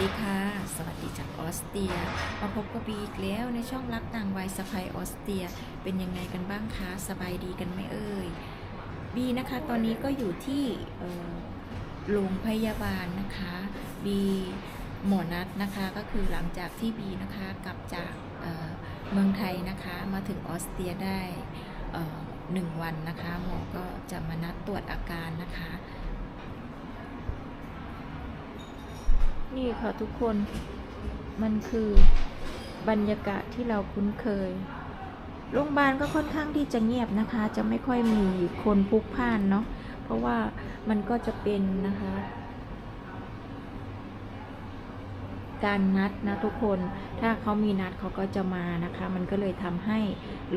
ดีค่ะ สวัสดีจากออสเตรีย มาพบกับบีอีกแล้วในช่องรักต่างวัยสะพายออสเตรีย เป็นยังไงกันบ้างคะ สบายดีกันไหมเอ่ย บีนะคะ ตอนนี้ก็อยู่ที่โรงพยาบาลนะคะ บีหมอนัดนะคะ ก็คือหลังจากที่บีนะคะกลับจากเมืองไทยนะคะ มาถึงออสเตรียได้หนึ่งวันนะคะ หมอก็จะมานัดตรวจอาการนะคะ นี่ค่ะทุกคนมันคือบรรยากาศที่เราคุ้นเคย โรงพยาบาลก็ค่อนข้างที่จะเงียบนะคะ จะไม่ค่อยมีคนพลุกพล่านเนาะ เพราะว่ามันก็จะเป็นนะคะ การนัดนะทุกคน ถ้าเขามีนัดเขาก็จะมานะคะ มันก็เลยทำให้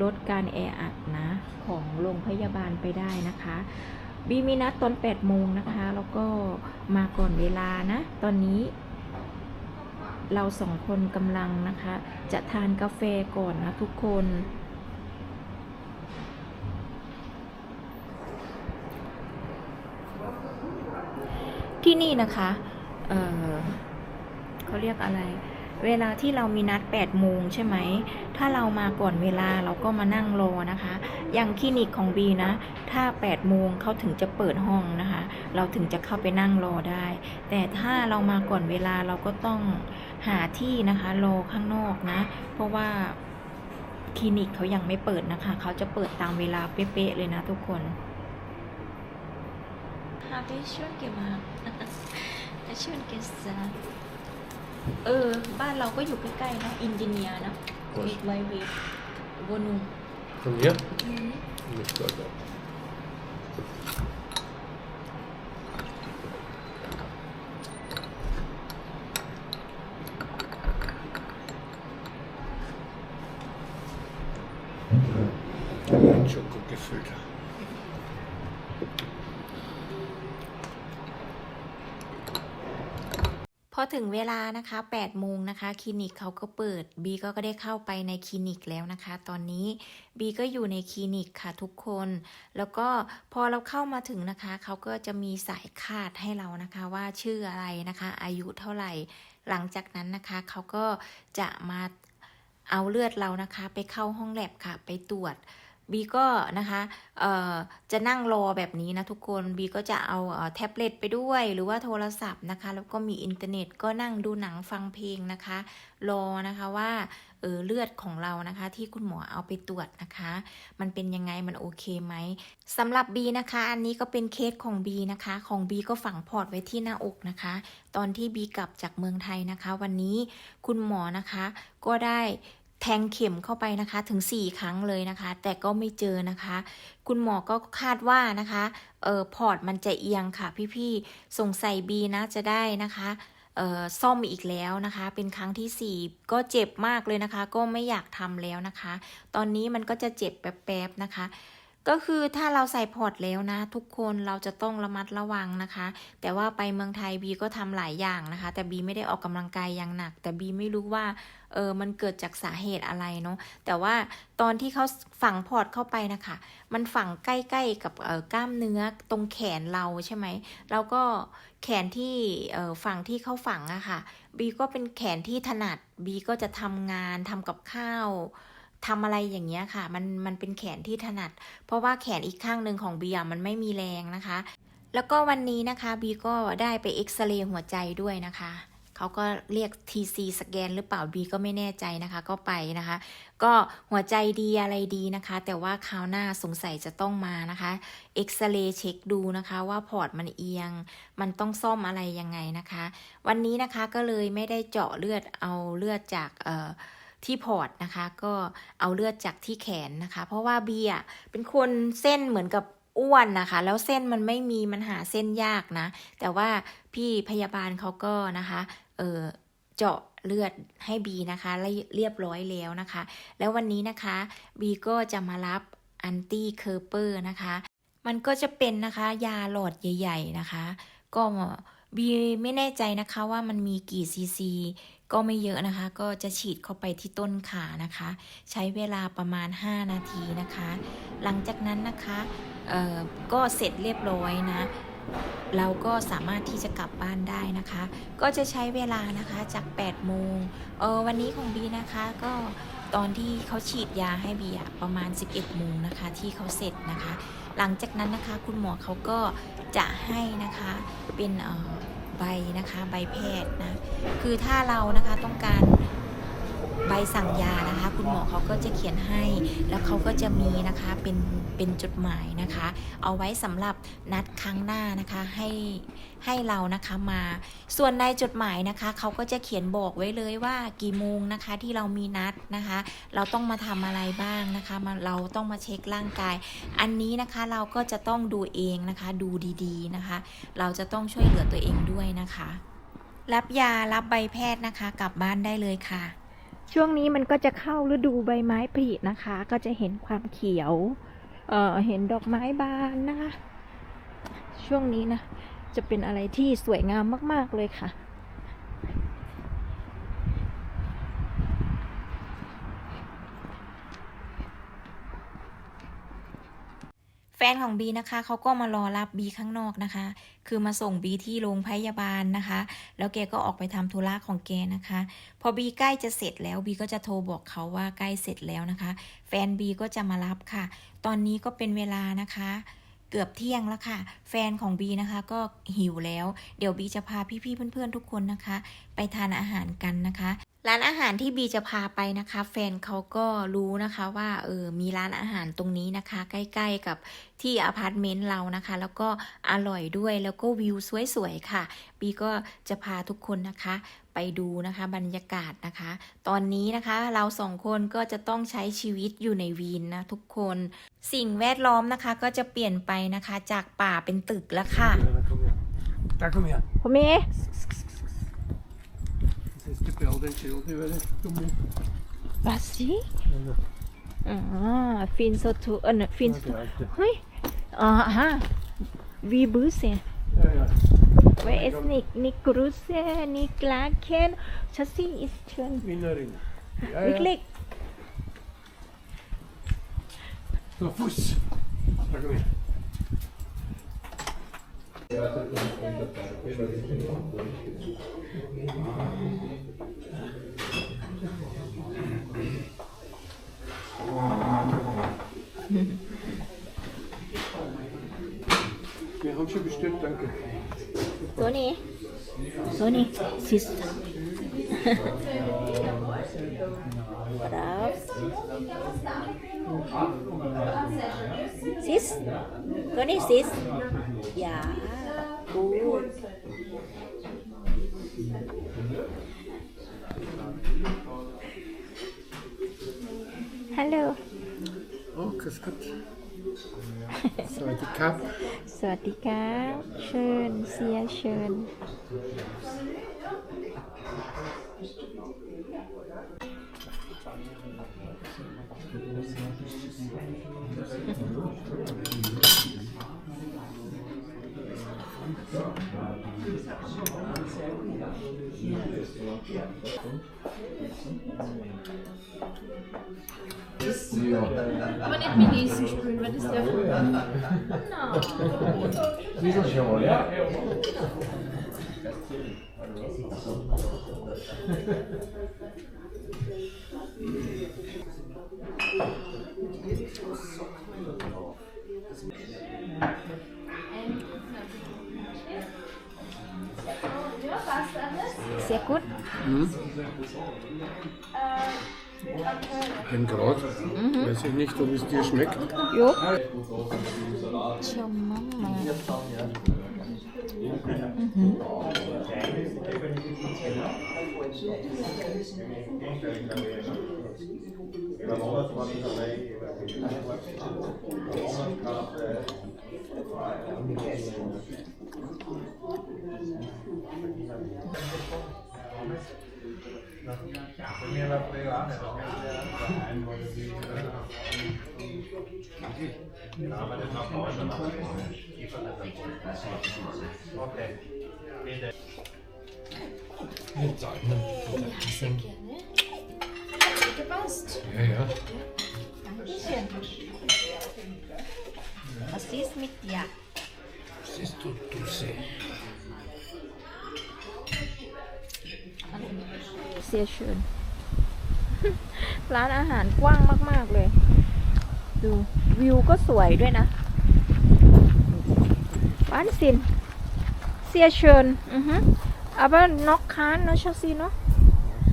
ลดการแออัดนะของโรงพยาบาลไปได้นะคะ บีมีนัดตอน8โมงนะคะ แล้วก็มาก่อนเวลานะ ตอนนี้ เราสองคนกำลังนะคะ จะทานกาแฟก่อนนะทุกคน ที่นี่นะคะ เออเขาเรียกอะไร เวลาที่เรามีนัด8โมงใช่ไหม ถ้าเรามาก่อนเวลาเราก็มานั่งรอนะคะ อย่างคลินิกของบีนะ ถ้า8โมงเขาถึงจะเปิดห้องนะคะ เราถึงจะเข้าไปนั่งรอได้ แต่ถ้าเรามาก่อนเวลาเราก็ต้องหาที่นะคะรอข้างนอกนะ เพราะว่าคลินิกเขายังไม่เปิดนะคะ เขาจะเปิดตามเวลาเป๊ะๆเลยนะทุกคน Habe ich schon gemacht. Schön gesagt. เออ บ้านเราก็อยู่ใกล้ๆนะอินเดียนะ Wo วิ ist- กไวเววนู Von hier? Nicht weiter. Ein Schoko gefüllt. พอ ถึงเวลานะคะ8โมงนะคะคลินิกเขาก็เปิดบีก็ได้เข้าไปในคลินิกแล้วนะคะ ตอนนี้บีก็อยู่ในคลินิกค่ะทุกคน แล้วก็พอเราเข้ามาถึงนะคะ เขาก็จะมีสายคาดให้เรานะคะว่าชื่ออะไรนะคะ อายุเท่าไหร่ หลังจากนั้นนะคะ เขาก็จะมาเอาเลือดเรานะคะ ไปเข้าห้องแลบค่ะ ไปตรวจ บีก็นะคะเอ่อจะนั่งรอแบบนี้นะทุกคนบีก็จะเอาเอ่อแท็บเล็ตไปด้วยหรือว่าโทรศัพท์นะคะ แล้วก็มีอินเทอร์เน็ตก็นั่งดูหนังฟังเพลงนะคะ รอนะคะว่าเออเลือดของเรานะคะ ที่คุณหมอเอาไปตรวจนะคะ มันเป็นยังไงมันโอเคไหมสำหรับบีนะคะ อันนี้ก็เป็นเคสของบีนะคะ ของบีก็ฝังพอร์ตไว้ที่หน้าอกนะคะ ตอนที่บีกลับจากเมืองไทยนะคะ วันนี้คุณหมอนะคะก็ได้ แทงเข็มเข้าไปนะคะถึง 4 ครั้งเลยนะคะ แต่ก็ไม่เจอนะคะ คุณหมอก็คาดว่านะคะเออพอร์ตมันจะเอียงค่ะพี่ๆสงสัยบีนะจะได้นะคะเออซ่อมอีกแล้วนะคะ เป็นครั้งที่ 4 ก็เจ็บมากเลยนะคะ ก็ไม่อยากทำแล้วนะคะ ตอนนี้มันก็จะเจ็บแป๊บๆนะคะ ก็คือถ้าเราใส่พอร์ตแล้วนะ ทุกคนเราจะต้องระมัดระวังนะคะ แต่ว่าไปเมืองไทยบีก็ทำหลายอย่างนะคะ แต่บีไม่ได้ออกกำลังกายอย่างหนัก แต่บีไม่รู้ว่าเออมันเกิดจากสาเหตุอะไรเนาะแต่ว่าตอนที่เขาฝังพอร์ตเข้าไปนะคะ มันฝังใกล้ๆกับเอ่อกล้ามเนื้อตรงแขนเราใช่ไหมแล้วก็แขนที่ฝั่งที่เขาฝังอะค่ะบีก็เป็นแขนที่ถนัดบีก็จะทำงานทำกับข้าว ทำอะไรอย่างเงี้ยค่ะ มันมันเป็นแขนที่ถนัด เพราะว่าแขนอีกข้างหนึ่งของเบีอะมันไม่มีแรงนะคะ แล้วก็วันนี้นะคะบีก็ได้ไปเอ็กซเรย์หัวใจด้วยนะคะเขาก็เรียก TC สแกนหรือเปล่าบีก็ไม่แน่ใจนะคะ ก็ไปนะคะ ก็หัวใจดีอะไรดีนะคะ แต่ว่าคราวหน้าสงสัยจะต้องมานะคะเอ็กซเรย์เช็คดูนะคะ ว่าพอร์ตมันเอียง มันต้องซ่อมอะไรยังไงนะคะ วันนี้นะคะก็เลยไม่ได้เจาะเลือดเอาเลือดจากเอ่อ ที่พอร์ตนะคะ ก็เอาเลือดจากที่แขนนะคะ เพราะว่าเบีอะเป็นคนเส้นเหมือนกับอ้วนนะคะ แล้วเส้นมันไม่มีมันหาเส้นยากนะ แต่ว่าพี่พยาบาลเขาก็นะคะเออเจาะเลือดให้บีนะคะเรียบร้อยแล้วนะคะ แล้ววันนี้นะคะบีก็จะมารับอันตี้เคอร์เปอร์นะคะ มันก็จะเป็นนะคะยาหลอดใหญ่ ๆนะคะ ก็บีไม่แน่ใจนะคะว่ามันมีกี่ซีซี ก็ไม่เยอะนะคะ ก็จะฉีดเข้าไปที่ต้นขานะคะ ใช้เวลาประมาณ 5 นาทีนะคะ หลังจากนั้นนะคะก็เสร็จเรียบร้อยนะเราก็สามารถที่จะกลับบ้านได้นะคะ ก็จะใช้เวลานะคะจาก 8 โมงเออวันนี้ของบีนะคะก็ตอนที่เขาฉีดยาให้บีอะประมาณ 11 โมงนะคะที่เขาเสร็จนะคะ หลังจากนั้นนะคะคุณหมอเขาก็จะให้นะคะเป็นเออ ใบนะคะ ใบแพทย์นะ คือถ้าเรานะคะต้องการ ใบสั่งยานะคะ คุณหมอเขาก็จะเขียนให้ แล้วเขาก็จะมีนะคะเป็นเป็นจดหมายนะคะ เอาไว้สำหรับนัดครั้งหน้านะคะให้ให้เรานะคะมา ส่วนในจดหมายนะคะเขาก็จะเขียนบอกไว้เลยว่ากี่โมงนะคะที่เรามีนัดนะคะ เราต้องมาทำอะไรบ้างนะคะมาเราต้องมาเช็คร่างกาย อันนี้นะคะเราก็จะต้องดูเองนะคะ ดูดีๆนะคะ เราจะต้องช่วยเหลือตัวเองด้วยนะคะ รับยารับใบแพทย์นะคะ กลับบ้านได้เลยค่ะ ช่วงนี้มันก็จะเข้าฤดูใบไม้ผลินะคะ ก็จะเห็นความเขียว เอ่อ เห็นดอกไม้บานนะคะ ช่วงนี้นะ จะเป็นอะไรที่สวยงามมาก ๆ เลยค่ะ แฟนของบีนะคะเขาก็มารอรับบีข้างนอกนะคะ คือมาส่งบีที่โรงพยาบาลนะคะ แล้วแกก็ออกไปทำธุระของแกนะคะ พอบีใกล้จะเสร็จแล้วบีก็จะโทรบอกเขาว่าใกล้เสร็จแล้วนะคะ แฟนบีก็จะมารับค่ะ ตอนนี้ก็เป็นเวลานะคะเกือบเที่ยงแล้วค่ะ แฟนของบีนะคะก็หิวแล้ว เดี๋ยวบีจะพาพี่ๆเพื่อนๆทุกคนนะคะ ไปทานอาหารกันนะคะ ร้านอาหารที่บีจะพาไปนะคะ แฟนเขาก็รู้นะคะว่าเออมีร้านอาหารตรงนี้นะคะ ใกล้ๆกับที่อพาร์ตเมนต์เรานะคะ แล้วก็อร่อยด้วยแล้วก็วิวสวยๆค่ะ บีก็จะพาทุกคนนะคะ ไปดูนะคะบรรยากาศนะคะ ตอนนี้นะคะเราสองคนก็จะต้องใช้ชีวิตอยู่ในวีนนะทุกคนสิ่งแวดล้อมนะคะ ก็จะเปลี่ยนไปนะคะ จากป่าเป็นตึกแล้วค่ะ Där kom igen. พ่อเม Finns det building till du eller? Kom igen. บัสซี่อ๋อฟินโซทูเออฟิน Okej, alltid. เฮ้ยอ๋อฮะวีบูเซ Ja, ja. เวสนิกนิกรูเซนิกลาเคนชัสซี่อิสเชน Vinnarin. Ja, ลิก ja. ลิก Så fuss. Där kom igen. Wir haben schon bestellt, danke. ตัวนี้ตัวนี้ซิสค Gut. Hallo. Oh, grüß Gott. Sawadikap. Sawadikap. Schön, sehr schön. Mhm. ดีครับเชิญเสียเชิญ Aber nicht mit Essen spülen, weil das darf man Sehr gut. Ein Grad. Weiß ich nicht, ob es dir schmeckt. Jo. Mit Sahne. Ja, sehr gerne. Hat gut gepasst. Ja, ja. Dankeschön. Was ist mit dir? Was ist du, Dulce? Sehr schön. ร้านอาหารกว้างมาก ๆ เลย ดูวิวก็สวยด้วยนะบ้านซินเสียเชิญอือฮึอาบ้านนกค้านเนาะชาซีเนาะ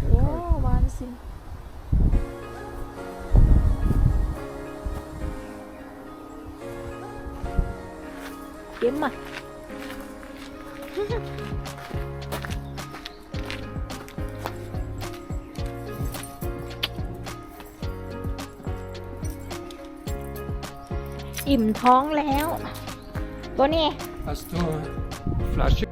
โอ้บ้านซินเก็บมา อิ่มท้องแล้ว ตัวนี้ Hast du Flasche